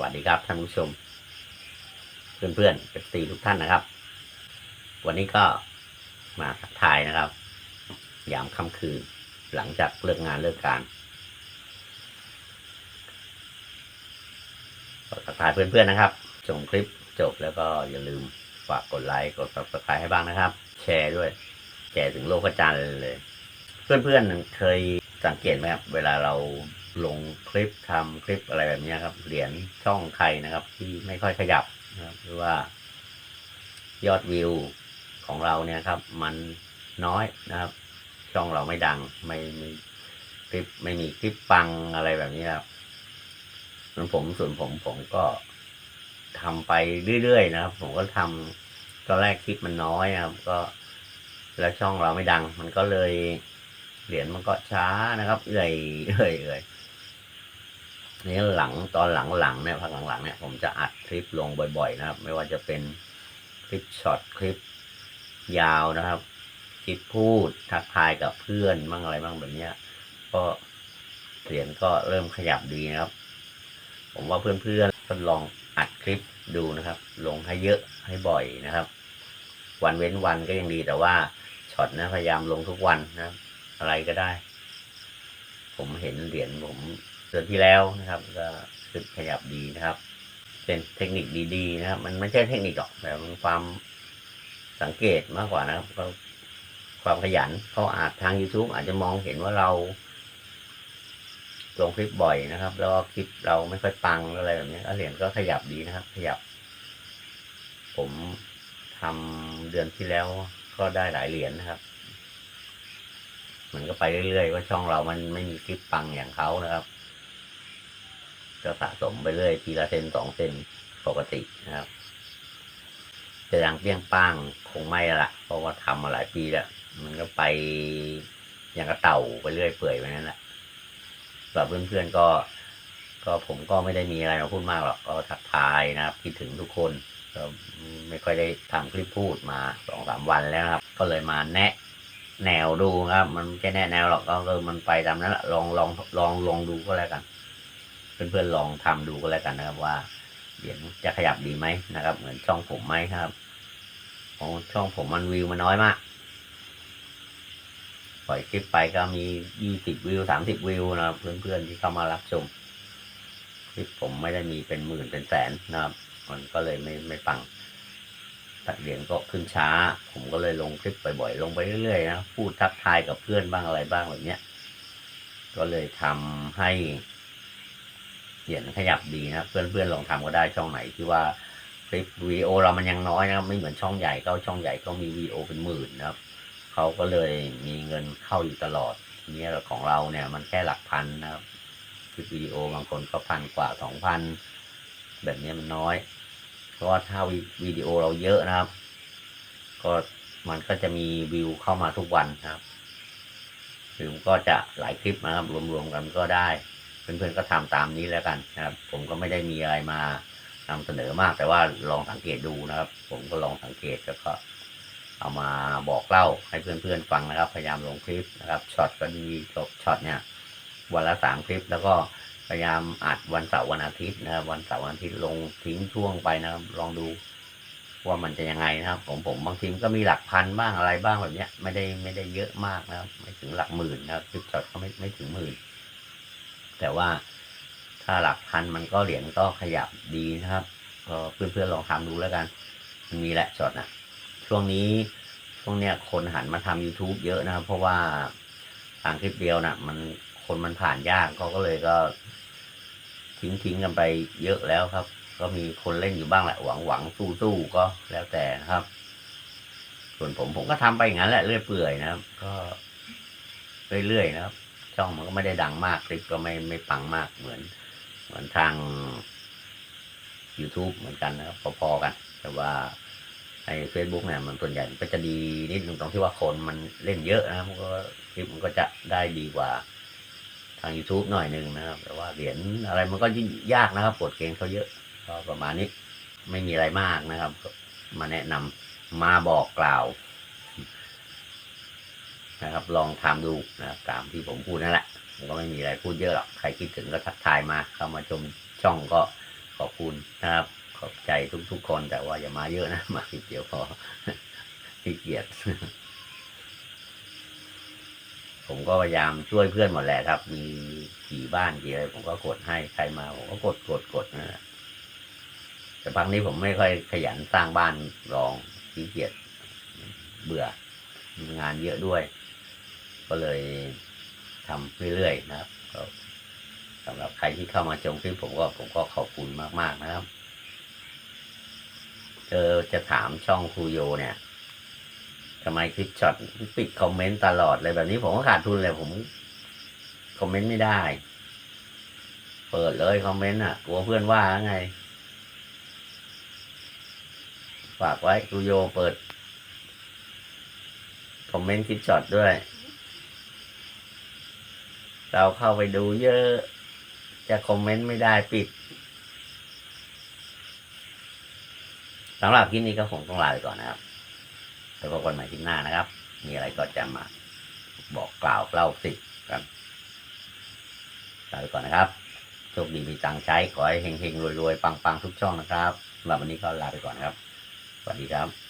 วัสดีครับท่านผู้ชม เพื่อนๆเอฟซีทุกท่านนะครับ วันนี้ก็มาทักทายนะครับ ยามค่ำคืนหลังจากเลิกงานเลิกการทักทายเพื่อนๆนะครับชมคลิปจบแล้วก็อย่าลืมฝากกดไลค์กด subscribe ให้บ้างนะครับ แชร์ด้วยแชร์ถึงโลกกระจายเลย เพื่อนๆเคยสังเกตไหมครับเวลาเรา ลงคลิปทำคลิปอะไรแบบนี้ครับ เหรียญช่องใครนะครับ ที่ไม่ค่อยขยับนะครับหรือว่ายอดวิวของเราเนี่ยครับ มันน้อยนะครับ ช่องเราไม่ดัง ไม่มีคลิปไม่มีคลิปปังอะไรแบบนี้ครับส่วนผมส่วนผมผมก็ทำไปเรื่อยๆนะครับ ผมก็ทำตอนแรกคลิปมันน้อยนะครับ ก็แล้วช่องเราไม่ดัง มันก็เลยเหรียญมันก็ช้านะครับเอื่อยเอื่อยเอื่อย นี่หลังตอนหลังๆเนี่ยพักหลังๆเนี่ยผมจะอัดคลิปลงบ่อยๆนะครับ ไม่ว่าจะเป็นคลิปช็อตคลิปยาวนะครับคลิปพูดทักทายกับเพื่อนบ้างอะไรบ้างแบบเนี้ย ก็เหรียญก็เริ่มขยับดีนะครับ ผมว่าเพื่อนๆทดลองอัดคลิปดูนะครับ ลงให้เยอะให้บ่อยนะครับ วันเว้นวันก็ยังดีแต่ว่าช็อตนะพยายามลงทุกวันนะครับอะไรก็ได้ ผมเห็นเหรียญผม เดือนที่แล้วนะครับก็ขึ้นขยับดีนะครับ เป็นเทคนิคดีๆนะครับ มันไม่ใช่เทคนิคหรอกแต่มันความสังเกตมากกว่านะครับก็ความขยันเขาอาจทาง YouTube อาจจะมองเห็นว่าเราลงคลิปบ่อยนะครับ แล้วคลิปเราไม่ค่อยปังอะไรแบบนี้เหรียญก็ขยับดีนะครับ ขยับ ผมทำเดือนที่แล้วก็ได้หลายเหรียญนะครับมันก็ไปเรื่อยๆว่าช่องเรามันไม่มีคลิปปังอย่างเขานะครับ ก็สะสมไปเรื่อยทีละเซนสองเซนปกตินะครับจะยังเปี้ยงป้างคงไม่ละเพราะว่าทำมาหลายปีแล้วมันก็ไปอย่างกระเต่าไปเรื่อยเปื่อยไปนั่นแหละสำหรับเพื่อนๆก็ ก็ผมก็ไม่ได้มีอะไรมาพูดมากหรอกก็ทักทายนะครับคิดถึงทุกคนก็ไม่ค่อยได้ทำคลิปพูดมาสองสามวันแล้วนะครับ ก็เลยมาแนะแนวดูครับ มันไม่แน่แนวหรอกก็คือมันไปตามนั้นแหละลองลองลองลองดูก็แล้วกัน เพื่อนๆลองทำดูก็แล้วกันนะครับว่าเหรียญจะขยับดีไหมนะครับ เหมือนช่องผมไหมครับของช่องผมมันวิวมันน้อยมาก ปล่อยคลิปไปก็มียี่สิบวิวสามสิบวิวนะครับเพื่อนๆที่เข้ามารับชมคลิปผมไม่ได้มีเป็นหมื่นเป็นแสนนะครับ มันก็เลยไม่ไม่ปังตัดเหรียญก็ขึ้นช้า ผมก็เลยลงคลิปบ่อยๆลงไปเรื่อยๆนะพูดทักทายกับเพื่อนบ้างอะไรบ้างแบบเนี้ยก็เลยทำให้ียญขยับดีนะเพื่อนๆลองทำก็ได้ช่องไหนที่ว่าคลิปวีโอเรามันยังน้อยนะครับไม่เหมือนช่องใหญ่ก็ช่องใหญ่ก็มีวีโอเป็นหมื่นนะครับเขาก็เลยมีเงินเข้าอยู่ตลอดทีนี้ของเราเนี่ย มันแค่หลักพันนะครับคลิปวีโอบางคนก็พันกว่าสองพันแบบนี้มันน้อย เพราะว่าถ้าวิดีโอเราเยอะนะครับ ก็มันก็จะมีวิวเข้ามาทุกวันนะครับหรือก็จะหลายคลิปนะครับรวมๆกันก็ได้ เพื่อนๆก็ทำตามนี้แล้วกันนะครับ ผมก็ไม่ได้มีอะไรมานำเสนอมาก แต่ว่าลองสังเกตดูนะครับ ผมก็ลองสังเกตแล้วก็เอามาบอกเล่าให้เพื่อนๆฟังนะครับ พยายามลงคลิปนะครับช็อตก็ดีจบช็อตเนี่ยวันละสามคลิป แล้วก็พยายามอัดวันเสาร์วันอาทิตย์นะครับวันเสาร์วันอาทิตย์ลงทิ้งช่วงไปนะครับ ลองดูว่ามันจะยังไงนะครับผมผมบางทีมก็มีหลักพันบ้างอะไรบ้างแบบเนี้ยไม่ได้ไม่ได้เยอะมากนะครับ ไม่ถึงหลักหมื่นนะครับคลิปช็อตก็ไม่ไม่ถึงหมื่น แต่ว่าถ้าหลักพันมันก็เหรียญก็ขยับดีนะครับ ก็เพื่อนๆลองทำดูแล้วกัน มันมีแหละช็อตนะช่วงนี้ช่วงเนี้ยคนหันมาทำ youtube เยอะนะครับ เพราะว่าทางคลิปเดียวนะ่ะ มันคนมันผ่านยากเขาก็เลยก็ ทิ้งทิ้งกันไปเยอะแล้วครับ ก็มีคนเล่นอยู่บ้างแหละหวังหวังสู้สู้ก็แล้วแต่นะครับ ส่วนผมผมก็ทำไปอย่างนั้นแหละเรื่อยเปื่อยนะครับ ก็เรื่อยๆนะครับ ช่องมันก็ไม่ได้ดังมาก คลิปก็ไม่ไม่ปังมากเหมือน เหมือนทาง YouTube เหมือนกันนะครับพอๆกัน แต่ว่าใน Facebook เนี่ยมันส่วนใหญ่ก็จะดีนิดนึงตรงที่ว่าคนมันเล่นเยอะนะครับมันก็คลิปมันก็จะได้ดีกว่าทาง YouTube หน่อยหนึ่งนะครับ แต่ว่าเหรียญอะไรมันก็ยิ่งยากนะครับกฎเกณฑ์เขาเยอะก็ประมาณนี้ไม่มีอะไรมากนะครับ มาแนะนำมาบอกกล่าว นะครับ ลองทำดูนะครับตามที่ผมพูดนั่นแหละผมก็ไม่มีอะไรพูดเยอะหรอกใครคิดถึงก็ทักทายมาเข้ามาชมช่องก็ขอบคุณนะครับ ขอบใจทุกๆคนแต่ว่าอย่ามาเยอะนะมาทีเดียวพอขี้เกียจผมก็พยายามช่วยเพื่อนหมดแหละครับ มีกี่บ้านกี่อะไรผมก็กดให้ใครมาผมก็กดกดกดนะแต่พักนี้ผมไม่ค่อยขยันสร้างบ้านรองขี้เกียจเบื่องานเยอะด้วย ก็เลยทำเรื่อยๆนะครับก็สำหรับใครที่เข้ามาชมคลิปผมก็ผมก็ขอบคุณมากๆนะครับเออจะถามช่องครูโยเนี่ยทำไมคลิปช็อตปิดคอมเมนต์ตลอดเลยแบบนี้ผมก็ขาดทุนเลยผมคอมเมนต์ไม่ได้ เปิดเลยคอมเมนต์อะกลัวเพื่อนว่าไง ฝากไว้ครูโยเปิดคอมเมนต์คลิปช็อตด้วย เราเข้าไปดูเยอะ จะคอมเมนต์ไม่ได้ปิดสำหรับคลิปนี้ก็คงต้องลาไปก่อนนะครับแล้วพบกันใหม่คลิปหน้านะครับ มีอะไรก็จะมาบอกกล่าวเล่าสิกันลาไปก่อนนะครับโชคดีมีตังใช้ขอให้เฮงๆรวยๆปังๆทุกช่องนะครับสำหรับวันนี้ก็ลาไปก่อนครับสวัสดีครับ